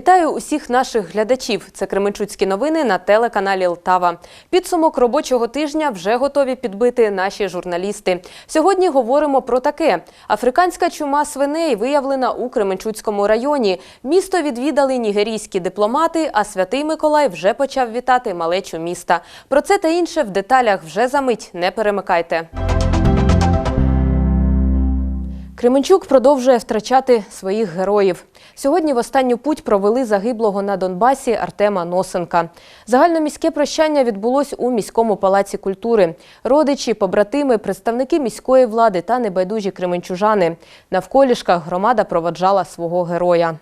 Вітаю усіх наших глядачів. Це Кременчуцькі новини на телеканалі Лтава. Підсумок робочого тижня вже готові підбити наші журналісти. Сьогодні говоримо про таке: африканська чума свиней виявлена у Кременчуцькому районі. Місто відвідали нігерійські дипломати, а святий Миколай вже почав вітати малечу міста. Про це та інше в деталях вже за мить. Не перемикайте. Кременчук продовжує втрачати своїх героїв. Сьогодні в останню путь провели загиблого на Донбасі Артема Носенка. Загальноміське прощання відбулось у міському палаці культури. Родичі, побратими, представники міської влади та небайдужі кременчужани. Навколішках громада проваджала свого героя.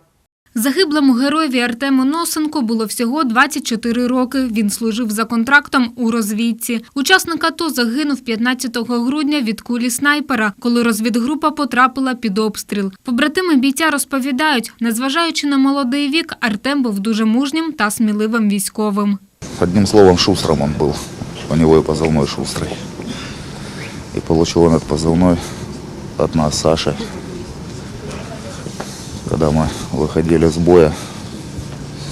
Загиблому героєві Артему Носенку було всього 24 роки. Він служив за контрактом у розвідці. Учасник АТО загинув 15 грудня від кулі снайпера, коли розвідгрупа потрапила під обстріл. Побратими бійця розповідають, незважаючи на молодий вік, Артем був дуже мужнім та сміливим військовим. Одним словом, шустрым он был. У него и позывной шустрый. И получил он этот позывной от нас, Саши. Когда мы выходили с боя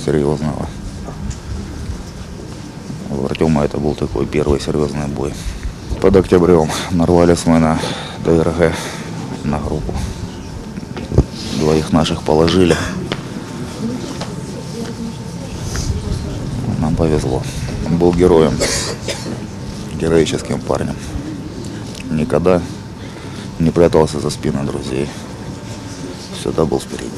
серьезного. У Артема это был такой первый серьезный бой. Под октябрем нарвались мы на ДРГ, на группу. Двоих наших положили. Нам повезло. Он был героем, героическим парнем. Никогда не прятался за спину друзей. Всегда был впереди.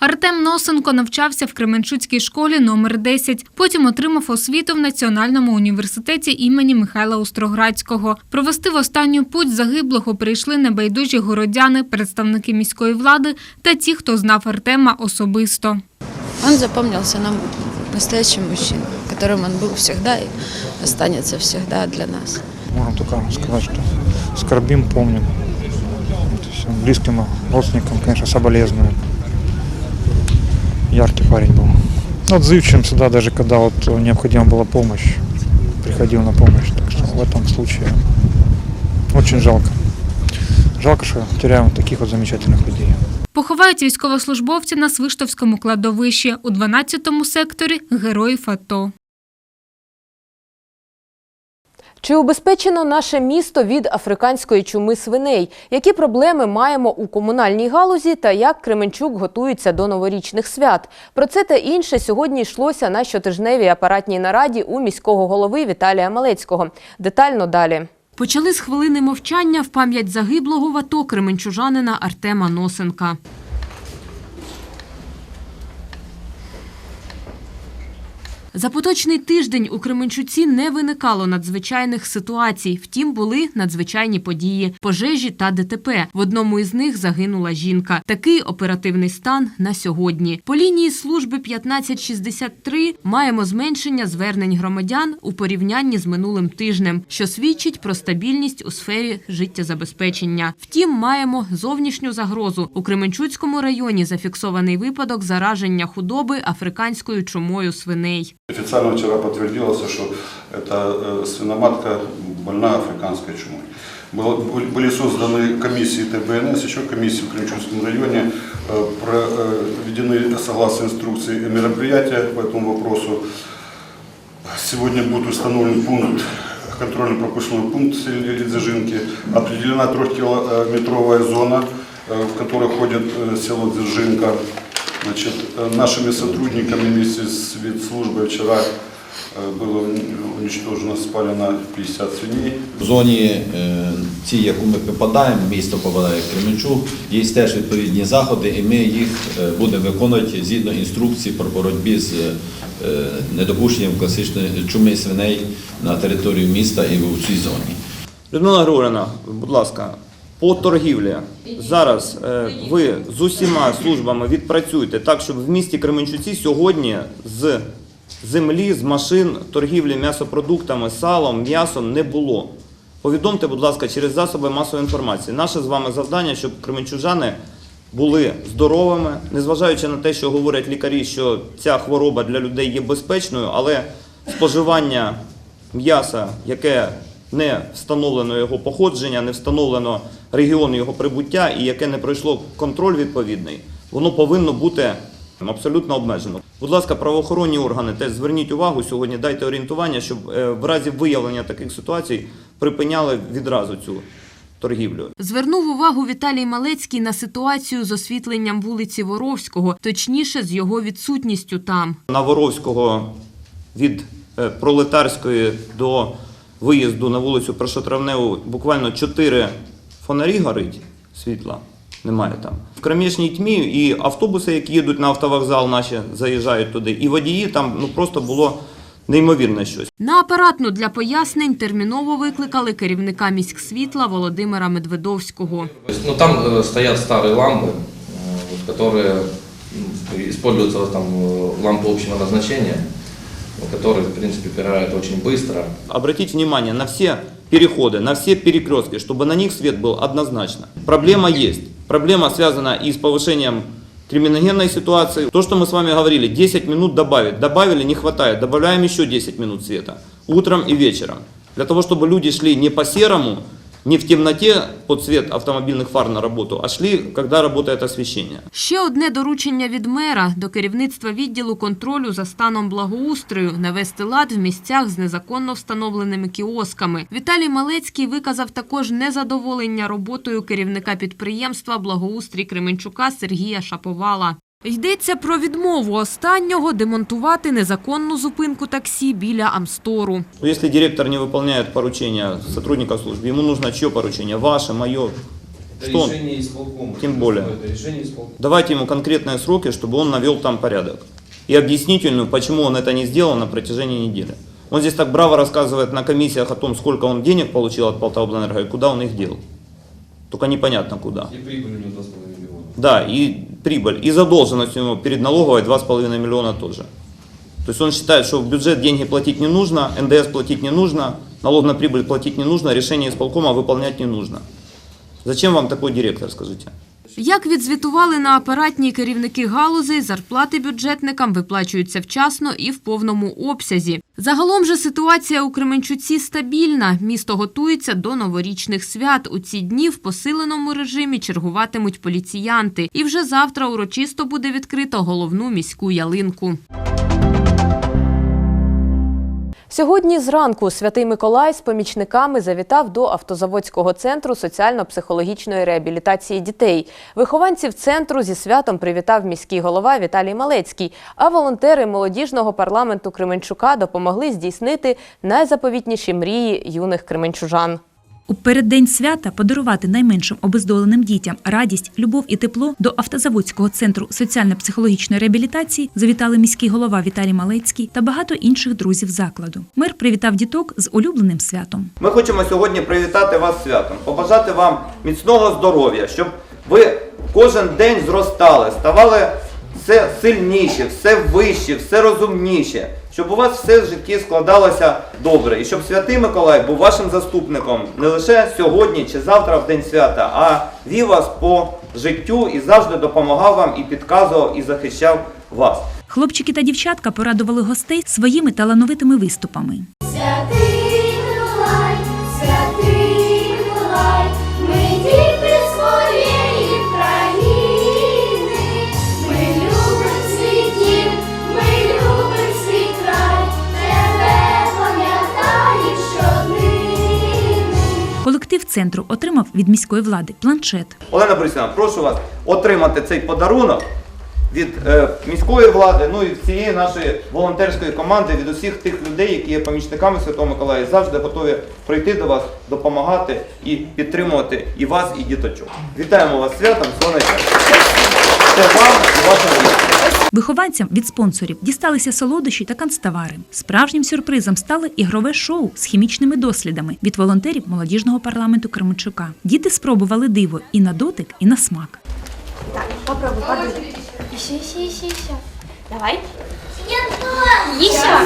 Артем Носенко навчався в Кременчуцькій школі номер 10. Потім отримав освіту в Національному університеті імені Михайла Остроградського. Провести в останню путь загиблого прийшли небайдужі городяни, представники міської влади та ті, хто знав Артема особисто. Он запомнился нам настоящим мужчиной, которым он был всегда и останется всегда для нас. Можем только сказать, что скорбим, помним. То есть близким родственникам, конечно, соболезную. Яркий парень был. Отзывчивым всегда, даже когда вот необходима была помощь, приходил на помощь. Так что в этом случае очень жалко. Жалко, что теряем таких вот замечательных людей. Поховають військовослужбовця на Свиштовському кладовищі у 12-му секторі героїв АТО. Чи убезпечено наше місто від африканської чуми свиней? Які проблеми маємо у комунальній галузі та як Кременчук готується до новорічних свят? Про це та інше сьогодні йшлося на щотижневій апаратній нараді у міського голови Віталія Малецького. Детально далі. Почали з хвилини мовчання в пам'ять загиблого в АТО кременчужанина Артема Носенка. За поточний тиждень у Кременчуці не виникало надзвичайних ситуацій. Втім, були надзвичайні події – пожежі та ДТП. В одному із них загинула жінка. Такий оперативний стан на сьогодні. По лінії служби 1563 маємо зменшення звернень громадян у порівнянні з минулим тижнем, що свідчить про стабільність у сфері життєзабезпечення. Втім, маємо зовнішню загрозу. У Кременчуцькому районі зафіксований випадок зараження худоби африканською чумою свиней. Официально вчера подтвердилось, что эта э, свиноматка больна африканской чумой. Были- созданы комиссии ТБНС, еще комиссии в Кремчурском районе, э, проведены согласно инструкции мероприятия по этому вопросу. Сегодня будет установлен пункт, контрольно-пропускной пункт Дзержинки. Определена трехкилометровая зона, э, в которой ходит э, село Дзержинка. Значит, э, нашими сотрудниками вместе с ветслужбой вчера э, было уничтожено, спалено 50 свиней. В зоні е, цій, яку ми попадаємо, місто попадає Кременчук, є теж відповідні заходи, і ми їх е, будемо виконувати згідно інструкції про боротьбі з е, недопущенням класичної чуми свиней на територію міста і в цій зоні. Людмила Григорівна, будь ласка, по торгівлі. Зараз е, ви з усіма службами відпрацюєте так, щоб в місті Кременчуці сьогодні з землі, з машин торгівлі м'ясопродуктами, салом, м'ясом не було. Повідомте, будь ласка, через засоби масової інформації. Наше з вами завдання, щоб кременчужани були здоровими, незважаючи на те, що говорять лікарі, що ця хвороба для людей є безпечною, але споживання м'яса, яке не встановлено його походження, не встановлено регіон його прибуття і яке не пройшло контроль відповідний, воно повинно бути Абсолютно обмежено. Будь ласка, правоохоронні органи теж зверніть увагу сьогодні, дайте орієнтування, щоб е, в разі виявлення таких ситуацій припиняли відразу цю торгівлю. Звернув увагу Віталій Малецький на ситуацію з освітленням вулиці Воровського, точніше з його відсутністю там. На Воровського від е, Пролетарської до виїзду на вулицю Прошотравневу буквально чотири фонарі горить світла. Немає там. В кромішній тьмі і автобуси, які їдуть на автовокзал, наші заїжджають туди, і водії там ну просто було неймовірне щось. На апаратну для пояснень терміново викликали керівника міськсвітла Володимира Медведовського. То есть, ну, там э, стоят старые лампы, э, вот, которые м, используются там э, лампы общего назначения, э, которые, в принципе, пирают очень быстро. Обратите внимание на все переходы, на все перекрестки, чтобы на них свет был однозначно. Проблема есть. Проблема связана и с повышением криминогенной ситуации. То, что мы с вами говорили, 10 минут добавить. Добавили, не хватает. Добавляем еще 10 минут света. Утром и вечером. Для того, чтобы люди шли не по серому, не в темноте под свет автомобильных фар на работу, а шли, когда работает освещение. Ще одне доручення від мера до керівництва відділу контролю за станом благоустрою навести лад в місцях з незаконно встановленими кіосками. Віталій Малецький виказав також незадоволення роботою керівника підприємства благоустрій Кременчука Сергія Шаповала. Йдеться про відмову останнього демонтувати незаконну зупинку таксі біля Амстору. Но если директор не выполняет поручения сотрудника службы, ему нужно чье поручение? Ваше, мое? Что он? исполкома. Тем более. Это решение исполкома. Давайте ему конкретные сроки, чтобы он навел там порядок. И объяснительную, почему он это не сделал на протяжении недели. Он здесь так браво рассказывает на комиссиях о том, сколько он денег получил от Полтаваблэнерго и куда он их дел. Только непонятно куда. И прибыль у него 2,5 миллиона. Да, и прибыль, и задолженность у него перед налоговой 2,5 миллиона тоже. То есть он считает, что в бюджет деньги платить не нужно, НДС платить не нужно, налог на прибыль платить не нужно, решение исполкома выполнять не нужно. Зачем вам такой директор, скажите? Як відзвітували на апаратні керівники галузей, зарплати бюджетникам виплачуються вчасно і в повному обсязі. Загалом же ситуація у Кременчуці стабільна. Місто готується до новорічних свят. У ці дні в посиленому режимі чергуватимуть поліціянти. І вже завтра урочисто буде відкрито головну міську ялинку. Сьогодні зранку Святий Миколай з помічниками завітав до автозаводського центру соціально-психологічної реабілітації дітей. Вихованців центру зі святом привітав міський голова Віталій Малецький, а волонтери молодіжного парламенту Кременчука допомогли здійснити найзаповітніші мрії юних кременчужан. У переддень свята подарувати найменшим обездоленим дітям радість, любов і тепло до автозаводського центру соціально-психологічної реабілітації завітали міський голова Віталій Малецький та багато інших друзів закладу. Мер привітав діток з улюбленим святом. Ми хочемо сьогодні привітати вас святом, побажати вам міцного здоров'я, щоб ви кожен день зростали, ставали все сильніші, все вищі, все розумніші, щоб у вас все в житті складалося добре, і щоб святий Миколай був вашим заступником не лише сьогодні чи завтра в день свята, а вів вас по життю і завжди допомагав вам і підказував і захищав вас. Хлопчики та дівчатка порадували гостей своїми талановитими виступами. Центру отримав від міської влади планшет. Олена Борисівна, прошу вас отримати цей подарунок від е, міської влади, ну і всієї нашої волонтерської команди, від усіх тих людей, які є помічниками Святого Миколая, завжди готові прийти до вас, допомагати і підтримувати і вас, і діточок. Вітаємо вас святом, сонечка. Це вам і вашим. Вихованцям від спонсорів дісталися солодощі та канцтовари. Справжнім сюрпризом стало ігрове шоу з хімічними дослідами від волонтерів молодіжного парламенту Кременчука. Діти спробували диво і на дотик, і на смак. Еще, еще, еще, еще. Давай. Еще.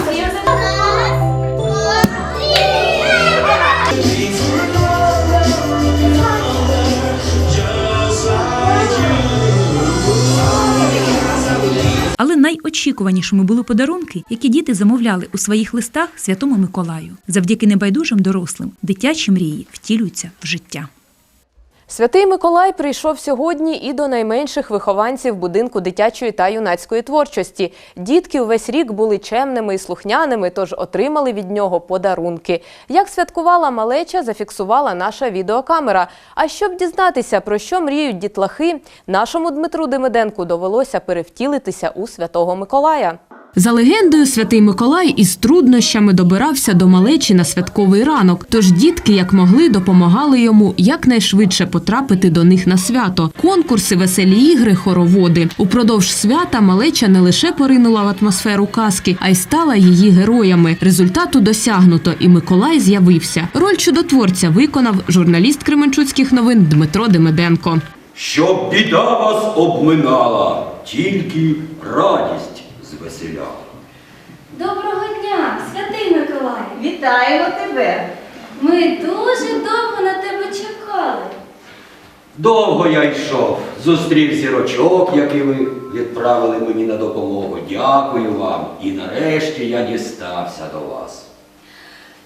Але найочікуванішими були подарунки, які діти замовляли у своїх листах Святому Миколаю. Завдяки небайдужим дорослим дитячі мрії втілюються в життя. Святий Миколай прийшов сьогодні і до найменших вихованців будинку дитячої та юнацької творчості. Дітки увесь рік були чемними і слухняними, тож отримали від нього подарунки. Як святкувала малеча, зафіксувала наша відеокамера. А щоб дізнатися, про що мріють дітлахи, нашому Дмитру Демиденку довелося перевтілитися у Святого Миколая. За легендою, святий Миколай із труднощами добирався до малечі на святковий ранок. Тож дітки, як могли, допомагали йому якнайшвидше потрапити до них на свято. Конкурси, веселі ігри, хороводи. Упродовж свята малеча не лише поринула в атмосферу казки, а й стала її героями. Результату досягнуто, і Миколай з'явився. Роль чудотворця виконав журналіст Кременчуцьких новин Дмитро Демиденко. Щоб біда вас обминала, тільки радість звеселяла. Доброго дня, святий Миколай! Вітаємо тебе! Ми дуже довго на тебе чекали. Довго я йшов, зустрів зірочок, які ви відправили мені на допомогу. Дякую вам. І нарешті я дістався до вас.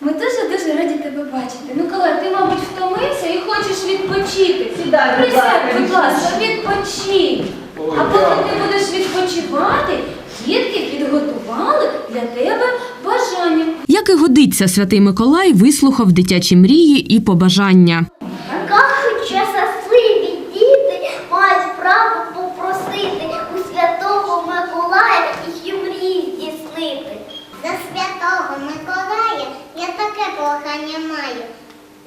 Ми дуже-дуже раді тебе бачити. Миколай, ти, мабуть, втомився і хочеш відпочити. Сідай, Присядь, будь ласка, відпочинь. А поки ти будеш відпочивати, дітки підготували для тебе бажання. Як і годиться, святий Миколай вислухав дитячі мрії і побажання. Кажуть, що щасливі діти мають право попросити у святого Миколая їх мрії здійснити. За святого Миколая я таке прохання маю.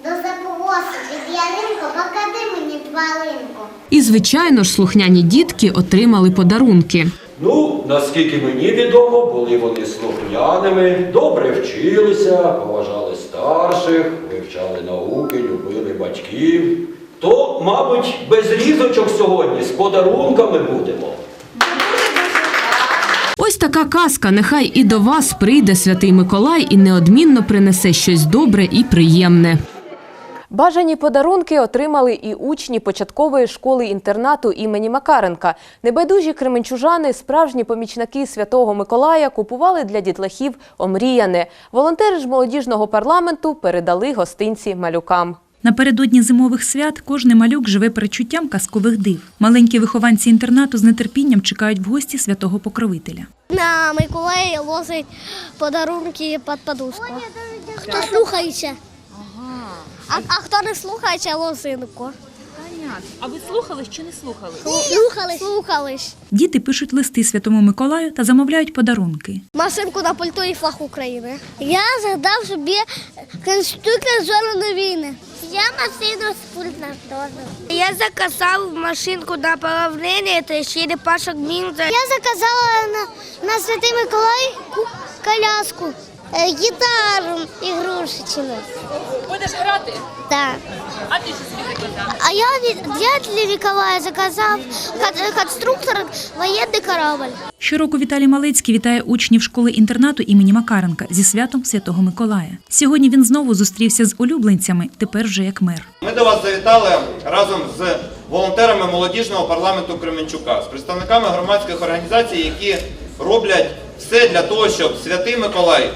До заповосу під ялинку покади мені твалинку. І, звичайно ж, слухняні дітки отримали подарунки. Ну, наскільки мені відомо, були вони слухняними, добре вчилися, поважали старших, вивчали науки, любили батьків. То, мабуть, без різочок сьогодні з подарунками будемо. Ось така казка. Нехай і до вас прийде святий Миколай і неодмінно принесе щось добре і приємне. Бажані подарунки отримали і учні початкової школи-інтернату імені Макаренка. Небайдужі кременчужани, справжні помічники Святого Миколая купували для дітлахів омріяне. Волонтери ж молодіжного парламенту передали гостинці малюкам. Напередодні зимових свят кожний малюк живе перечуттям казкових див. Маленькі вихованці інтернату з нетерпінням чекають в гості святого покровителя. На Миколая лозить подарунки під подушку. Хто слухається? А, а хто не слухається лозинку? А ви слухались чи не слухали? Слухались. Слухались. Діти пишуть листи святому Миколаю та замовляють подарунки. Машинку на пальто і флаг України. Я загадав собі конструктор зони війни. Я машину з пульта теж. Я заказав машинку на плавлення та ще пашок мінза. Я заказала на, на Святий Миколай коляску, е, гітару ігрушечну. Будеш грати? Так. А ти що собі заказав? А я, від- для Миколая заказав кон- конструктор воєнний корабль. Щороку Віталій Малецький вітає учнів школи-інтернату імені Макаренка зі святом Святого Миколая. Сьогодні він знову зустрівся з улюбленцями, тепер вже як мер. Ми до вас завітали разом з волонтерами молодіжного парламенту Кременчука, з представниками громадських організацій, які роблять все для того, щоб святий Миколай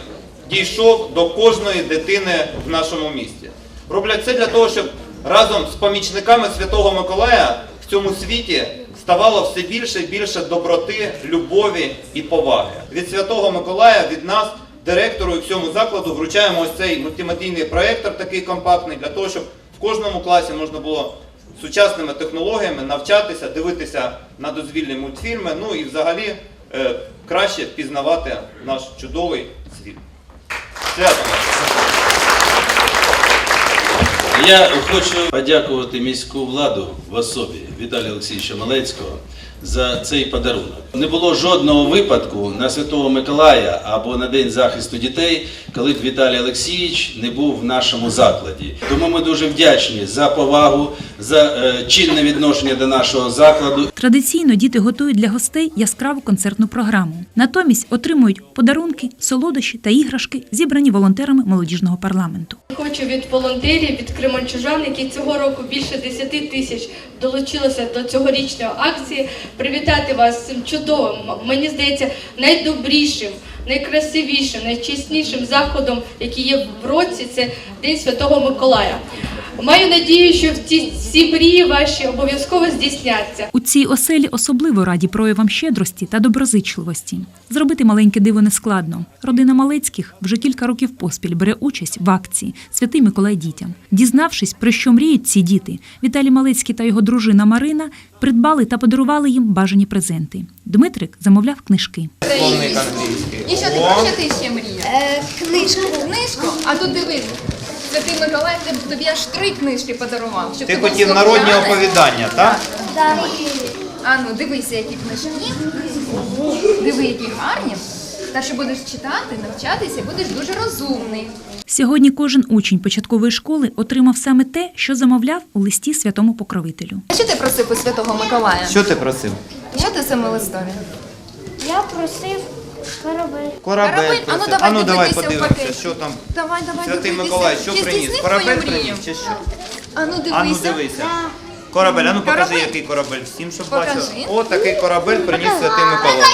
дійшов до кожної дитини в нашому місті. Роблять все для того, щоб разом з помічниками Святого Миколая в цьому світі ставало все більше і більше доброти, любові і поваги. Від Святого Миколая, від нас, директору і всьому закладу, вручаємо ось цей мультимедійний проєктор, такий компактний, для того, щоб в кожному класі можна було сучасними технологіями навчатися, дивитися на дозвільні мультфільми, ну і взагалі е, краще пізнавати наш чудовий. Я хочу подякувати міську владу в особі Віталія Олексійовича Малецького за цей подарунок. Не було жодного випадку на Святого Миколая або на День захисту дітей, коли б Віталій Олексійович не був в нашому закладі. Тому ми дуже вдячні за повагу, за е, чинне відношення до нашого закладу. Традиційно діти готують для гостей яскраву концертну програму. Натомість отримують подарунки, солодощі та іграшки, зібрані волонтерами молодіжного парламенту. Хочу від волонтерів, від кременчужан, які цього року більше 10 тисяч долучилися до цьогорічної акції, привітати вас з цим чудовим, мені здається, найдобрішим, найкрасивішим, найчеснішим заходом, який є в році, це День Святого Миколая. Маю надію, що ці всі мрії ваші обов'язково здійсняться. У цій оселі особливо раді проявам щедрості та доброзичливості. Зробити маленьке диво нескладно. Родина Малецьких вже кілька років поспіль бере участь в акції Святий Миколай дітям. Дізнавшись, про що мріють ці діти, Віталій Малецький та його дружина Марина придбали та подарували їм бажані презенти. Дмитрик замовляв книжки. І що ти, про що ти ще мрієш? Е, книжку. Книжку? А тут дивись. Святий Миколай тобі- тобі аж три книжки подарував. Щоб Ти був хотів народні слухняний. оповідання, так? А ну дивися, які книжки. Диви, які гарні. Та що будеш читати, навчатися, будеш дуже розумний. Сьогодні кожен учень початкової школи отримав саме те, що замовляв у листі святому покровителю. А що ти просив у Святого Миколая? Що ти просив? Що ти саме листові? Я просив корабель. Корабель. Корабель? А ну, давай а ну давай дивися подивимося, що там. Давай, давай, Святий дивися. Миколай, що Чи приніс? здійснив Корабель твою приніс чи що? А ну дивися. А ну дивися. Корабель, а ну покажи, Корабель. який корабель. Всім, щоб Покажи. бачили. О, такий корабель приніс Святий Миколай.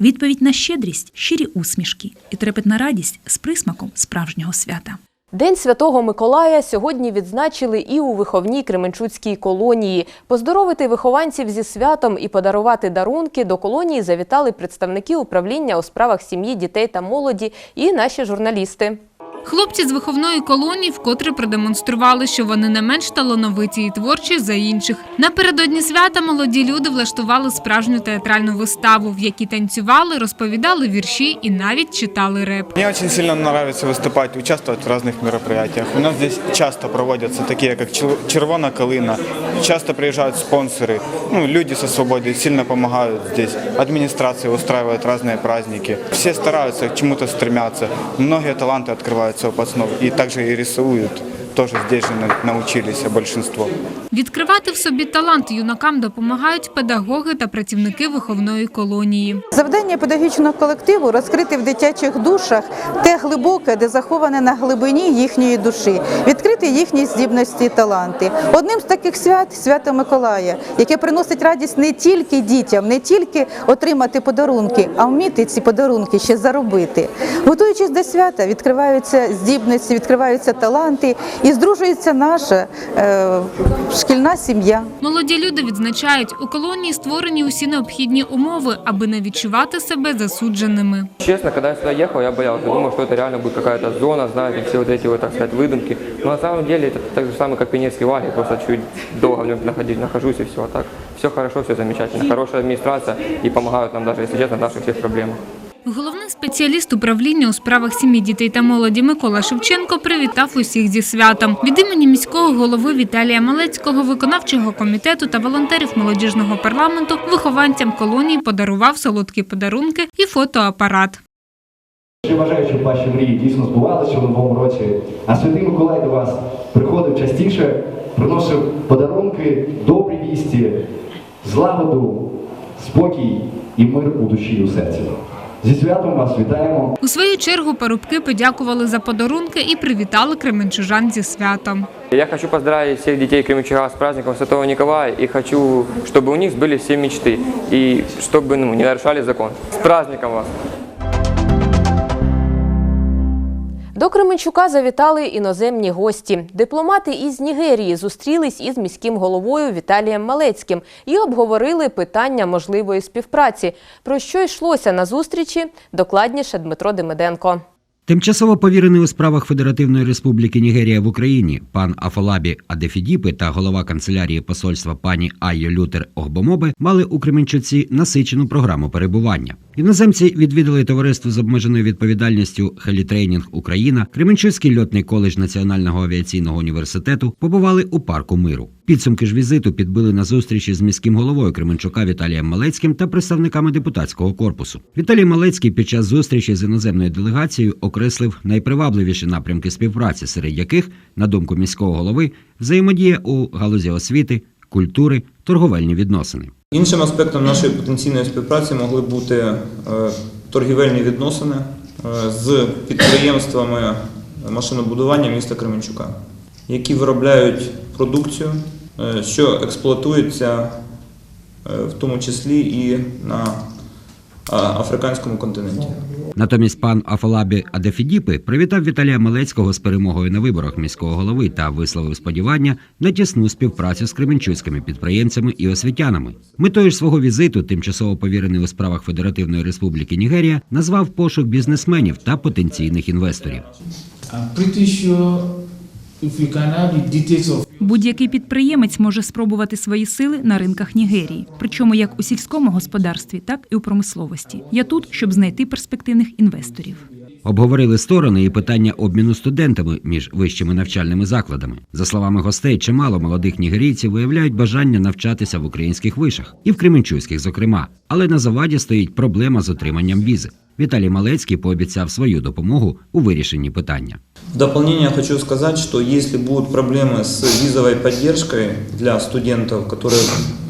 Відповідь на щедрість щирі усмішки і трепетна радість з присмаком справжнього свята. День Святого Миколая сьогодні відзначили і у виховній Кременчуцькій колонії. Поздоровити вихованців зі святом і подарувати дарунки до колонії завітали представники управління у справах сім'ї, дітей та молоді і наші журналісти. Хлопці з виховної колонії вкотре продемонстрували, що вони не менш талановиті і творчі за інших. Напередодні свята молоді люди влаштували справжню театральну виставу, в якій танцювали, розповідали вірші і навіть читали реп. Мне очень сильно нравится выступать, участвовать в разных мероприятиях. У нас здесь часто проводятся такие, как Чер- Червона Калина. Часто приезжают спонсоры. Ну, люди со свободой сильно помогают здесь. Администрация устраивает разные праздники. Все стараются, к чему-то стремятся. Многие таланты открываются у пацанов. И также и рисуют. Тоже здесь же научились большинство. Відкривати в собі талант юнакам допомагають педагоги та працівники виховної колонії. Завдання педагогічного колективу розкрити в дитячих душах те глибоке, де заховане на глибині їхньої душі, відкрити їхні здібності і таланти. Одним з таких свят свято Миколая, яке приносить радість не тільки дітям, не тільки отримати подарунки, а вміти ці подарунки ще заробити. Готуючись до свята, відкриваються здібності, відкриваються таланти і здружується наша е, шкільна сім'я. Молоді люди відзначають, у колонії створені усі необхідні умови, аби не відчувати себе засудженими. Честно, когда я сюда ехал, я боялся, думал, что это реально будет какая-то зона, знаете, все вот эти вот, так сказать, выдумки. Но на самом деле это так же самое, как пионерский лагерь, просто чуть долго в нем находить, нахожусь и все. А так все хорошо, все замечательно. Хорошая администрация и помогают нам даже, если честно, в наших всех проблемах. Спеціаліст управління у справах сім'ї, дітей та молоді Микола Шевченко привітав усіх зі святом. Від імені міського голови Віталія Малецького, виконавчого комітету та волонтерів молодіжного парламенту вихованцям колонії подарував солодкі подарунки і фотоапарат. Я вважаю, щоб ваші мрії дійсно збувалися в новому році. А святий Миколай до вас приходив частіше, приносив подарунки, добрі вісті, злагоду, спокій і мир у душі і у серці. Зі святом вас вітаємо. У свою чергу парубки подякували за подарунки і привітали кременчужан зі святом. Я хочу поздравить всех детей Кременчуга с праздником Святого Николая и хочу, чтобы у них сбылись все мечты и чтобы ну, не нарушали закон. С праздником вас! До Кременчука завітали іноземні гості. Дипломати із Нігерії зустрілись із міським головою Віталієм Малецьким і обговорили питання можливої співпраці. Про що йшлося на зустрічі? Докладніше Дмитро Демиденко. Тимчасово повірений у справах Федеративної Республіки Нігерія в Україні пан Афолабі Адефідіпи та голова канцелярії посольства пані Айо Лютер Огбомоби мали у Кременчуці насичену програму перебування. Іноземці відвідали товариство з обмеженою відповідальністю Хелітрейнінг Україна, Кременчуцький льотний коледж Національного авіаційного університету побували у парку миру. Підсумки ж візиту підбили на зустрічі з міським головою Кременчука Віталієм Малецьким та представниками депутатського корпусу. Віталій Малецький під час зустрічі з іноземною делегацією окреслив найпривабливіші напрямки співпраці, серед яких, на думку міського голови, взаємодія у галузі освіти, культури, торговельні відносини. Іншим аспектом нашої потенційної співпраці могли бути е, торгівельні відносини е, з підприємствами машинобудування міста Кременчука, які виробляють продукцію, що експлуатується е, в тому числі і на африканському континенті. Натомість пан Афолабі Адефідіпи привітав Віталія Малецького з перемогою на виборах міського голови та висловив сподівання на тісну співпрацю з кременчуцькими підприємцями і освітянами. Метою ж свого візиту тимчасово повірений у справах Федеративної Республіки Нігерія назвав пошук бізнесменів та потенційних інвесторів. Будь-який підприємець може спробувати свої сили на ринках Нігерії, причому як у сільському господарстві, так і у промисловості. Я тут, щоб знайти перспективних інвесторів. Обговорили сторони і питання обміну студентами між вищими навчальними закладами. За словами гостей, чимало молодих нігерійців виявляють бажання навчатися в українських вишах і в Кременчуцьких, зокрема. Але на заваді стоїть проблема з отриманням візи. Віталій Малецький пообіцяв свою допомогу у вирішенні питання. В дополнение хочу сказать, что если будут проблемы с визовой поддержкой для студентов, которые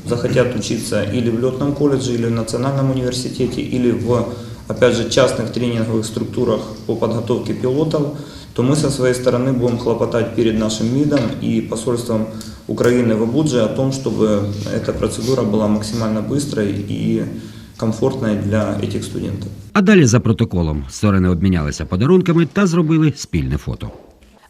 захотят учиться или в летном колледже, или в национальном университете, или в, опять же, частных тренинговых структурах по подготовке пилотов, то мы со своей стороны будем хлопотать перед нашим МИДом и посольством Украины в Абудже о том, чтобы эта процедура была максимально быстрой и комфортной для этих студентов. А далі за протоколом сторони обмінялися подарунками та зробили спільне фото.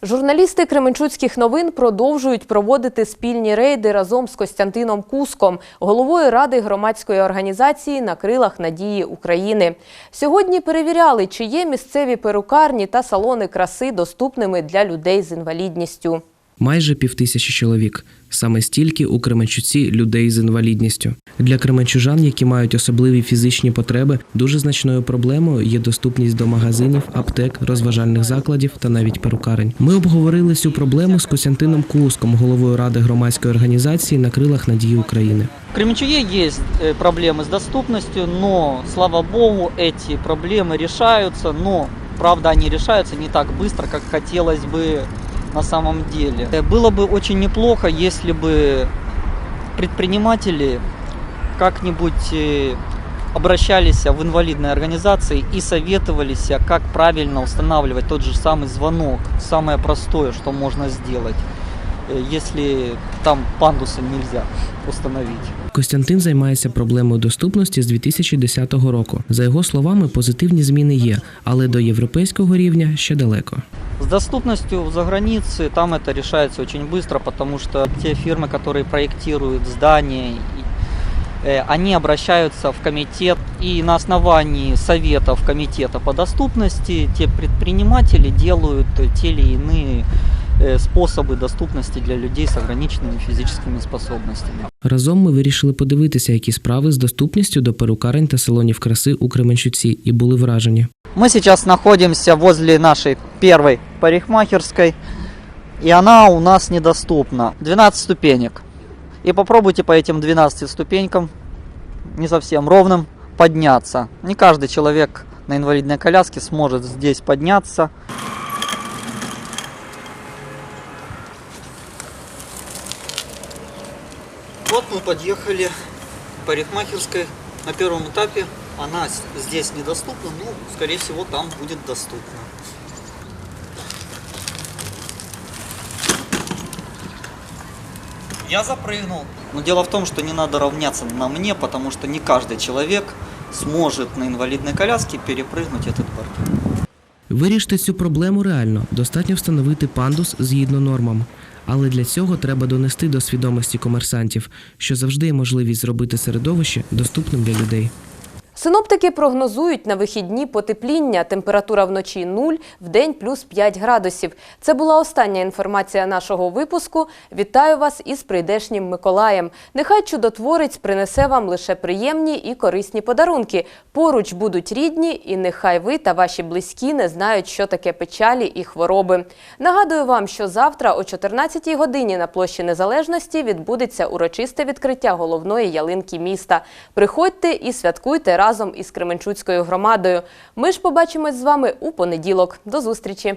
Журналісти Кременчуцьких новин продовжують проводити спільні рейди разом з Костянтином Куском, головою ради громадської організації на крилах надії України. Сьогодні перевіряли, чи є місцеві перукарні та салони краси доступними для людей з інвалідністю Майже півтисячі чоловік. Саме стільки у Кременчуці людей з інвалідністю. Для кременчужан, які мають особливі фізичні потреби, дуже значною проблемою є доступність до магазинів, аптек, розважальних закладів та навіть перукарень. Ми обговорили цю проблему з Костянтином Куском, головою ради громадської організації на крилах надії України. В Кременчуге есть э, проблемы с доступностью, но, слава богу, эти проблемы решаются, но, правда, они решаются не так быстро, как хотелось бы На самом деле. Э, Было бы очень неплохо, если бы предприниматели как-нибудь э, обращались в инвалидные организации и советовались, как правильно устанавливать тот же самый звонок, самое простое, что можно сделать, э, если там пандуса нельзя установить. Костянтин займається проблемою доступності з 2010 року. За його словами, позитивні зміни є, але до європейського рівня ще далеко. С доступностью за границей там это решается очень быстро, потому что те фирмы, которые проектируют здания, и, э, они обращаются в комитет, и на основании советов комитета по доступности те предприниматели делают те или иные э, способы доступности для людей с ограниченными физическими способностями. Разом ми вирішили подивитися, які справи з доступністю до перукарень та салонів краси у Кременчуці, і були вражені. Мы сейчас находимся возле нашей первой парикмахерской, и она у нас недоступна. 12 ступенек. И попробуйте по этим 12 ступенькам, не совсем ровным, подняться. Не каждый человек на инвалидной коляске сможет здесь подняться. мы подъехали к парикмахерской на первом этапе. Она с- здесь недоступна, но, скорее всего, там будет доступна. Я запрыгнул. Но дело в том, что не надо равняться на мне, потому что не каждый человек сможет на инвалидной коляске перепрыгнуть этот бордюр. Вирішити цю проблему реально. Достатньо встановити пандус згідно нормам. Але для цього треба донести до свідомості комерсантів, що завжди є можливість зробити середовище доступним для людей. Синоптики прогнозують на вихідні потепління. Температура вночі 0, вдень плюс 5 градусів. Це була остання інформація нашого випуску. Вітаю вас із прийдешнім Миколаєм. Нехай чудотворець принесе вам лише приємні і корисні подарунки. Поруч будуть рідні, і нехай ви та ваші близькі не знають, що таке печалі і хвороби. Нагадую вам, що завтра о 14-й годині на площі Незалежності відбудеться урочисте відкриття головної ялинки міста. Приходьте і святкуйте разом із Кременчуцькою громадою. Ми ж побачимось з вами у понеділок. До зустрічі!